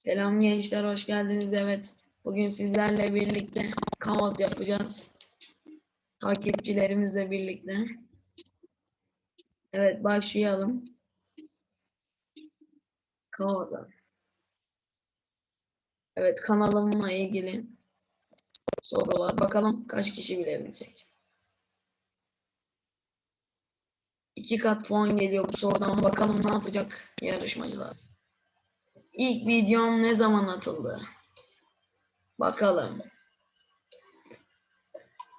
Selam gençler, hoş geldiniz. Evet, bugün sizlerle birlikte kahvaltı yapacağız. Takipçilerimizle birlikte. Evet, başlayalım. Kahvaltı. Evet, kanalımla ilgili sorular. Bakalım kaç kişi bilebilecek. İki kat puan geliyor bu sorudan. Bakalım ne yapacak yarışmacılar. İlk videom ne zaman atıldı? Bakalım.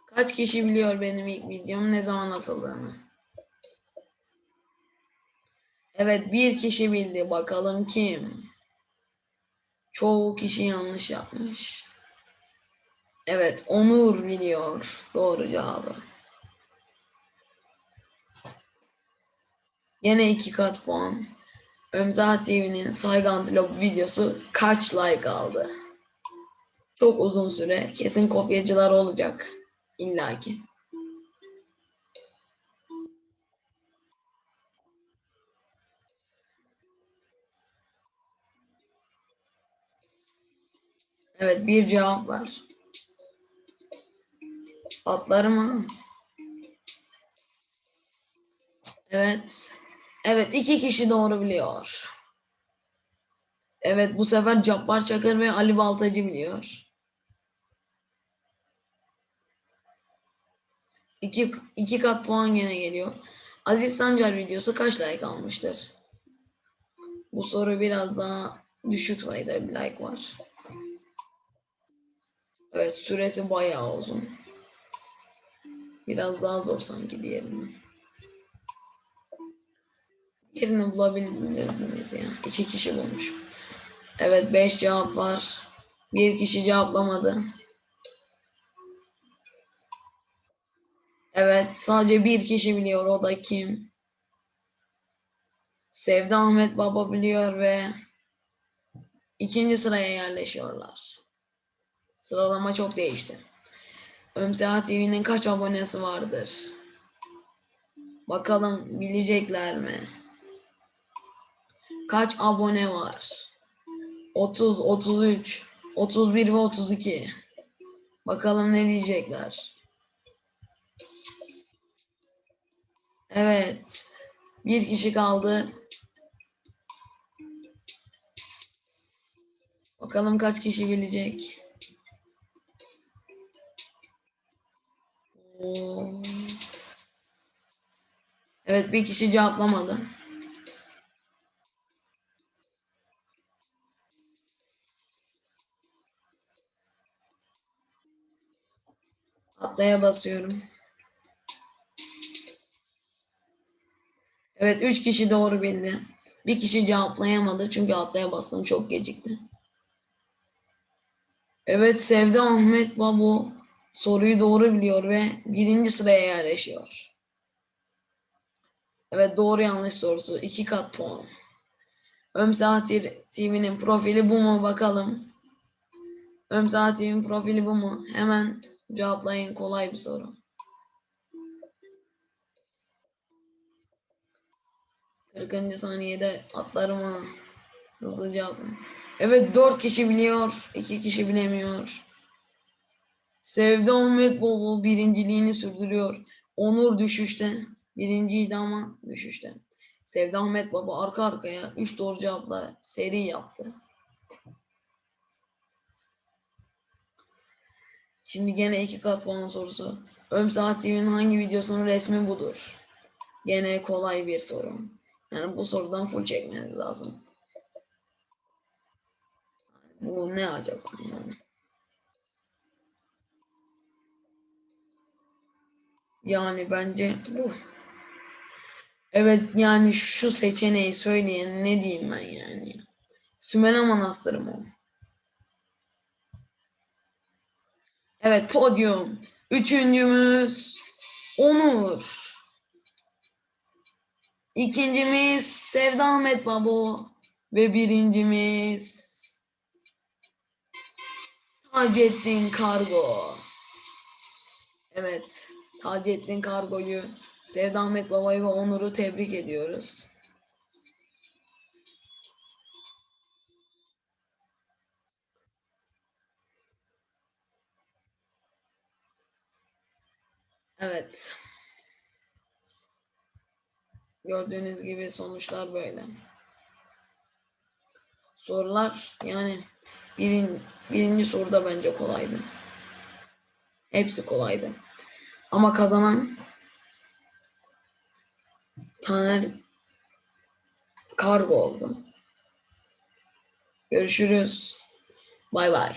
Kaç kişi biliyor benim ilk videom ne zaman atıldığını? Evet bir kişi bildi. Bakalım kim? Çoğu kişi yanlış yapmış. Evet Onur biliyor doğru cevabı. Yine iki kat puan. Ömza TV'nin Saygı Antilop videosu kaç like aldı? Çok uzun süre. Kesin kopyacılar olacak. İlla ki. Evet bir cevap var. Atları mı? Evet. Evet iki kişi doğru biliyor. Evet bu sefer Cabbar Çakır ve Ali Baltacı biliyor. İki, iki kat puan gene geliyor. Aziz Sancar videosu kaç like almıştır? Bu soru biraz daha düşük sayıda bir like var. Evet süresi bayağı uzun. Biraz daha zor sanki diğerinden. Yerini bulabildiniz ya. İki kişi bulmuş. Evet beş cevap var. Bir kişi cevaplamadı. Evet sadece bir kişi biliyor. O da kim? Sevda Ahmet Baba biliyor ve ikinci sıraya yerleşiyorlar. Sıralama çok değişti. Ömseha TV'nin kaç abonesi vardır? Bakalım bilecekler mi? Kaç abone var? 30, 33, 31 ve 32. Bakalım ne diyecekler. Evet. Bir kişi kaldı. Bakalım kaç kişi bilecek. Evet bir kişi cevaplamadı. Atlaya basıyorum. Evet 3 kişi doğru bildi. Bir kişi cevaplayamadı çünkü atlaya bastım çok gecikti. Evet Sevda Ahmet Babu soruyu doğru biliyor ve birinci sıraya yerleşiyor. Evet doğru yanlış sorusu. iki kat puan. Ömsah TV'nin profili bu mu bakalım. Ömsah TV'nin profili bu mu? Hemen cevaplayın kolay bir soru. Kırkıncı saniyede atlarıma hızlı cevaplayın. Evet dört kişi biliyor. iki kişi bilemiyor. Sevda Ahmet Baba birinciliğini sürdürüyor. Onur düşüşte. Birinciydi ama düşüşte. Sevda Ahmet Baba arka arkaya 3 doğru cevapla seri yaptı. Şimdi gene iki kat puan sorusu. Ömsah TV'nin hangi videosunun resmi budur? Gene kolay bir soru. Yani bu sorudan full çekmeniz lazım. Bu ne acaba yani? Yani bence bu. Evet yani şu seçeneği söyleyen ne diyeyim ben yani. Sümele Manastırı mı? Evet podyum. Üçüncümüz Onur. İkincimiz Sevda Ahmet Babo. Ve birincimiz Taceddin Kargo. Evet. Taceddin Kargo'yu, Sevda Ahmet Baba'yı ve Onur'u tebrik ediyoruz. Evet. Gördüğünüz gibi sonuçlar böyle. Sorular yani birin, birinci soruda bence kolaydı. Hepsi kolaydı. Ama kazanan Taner Kargo oldu. Görüşürüz. Bay bay.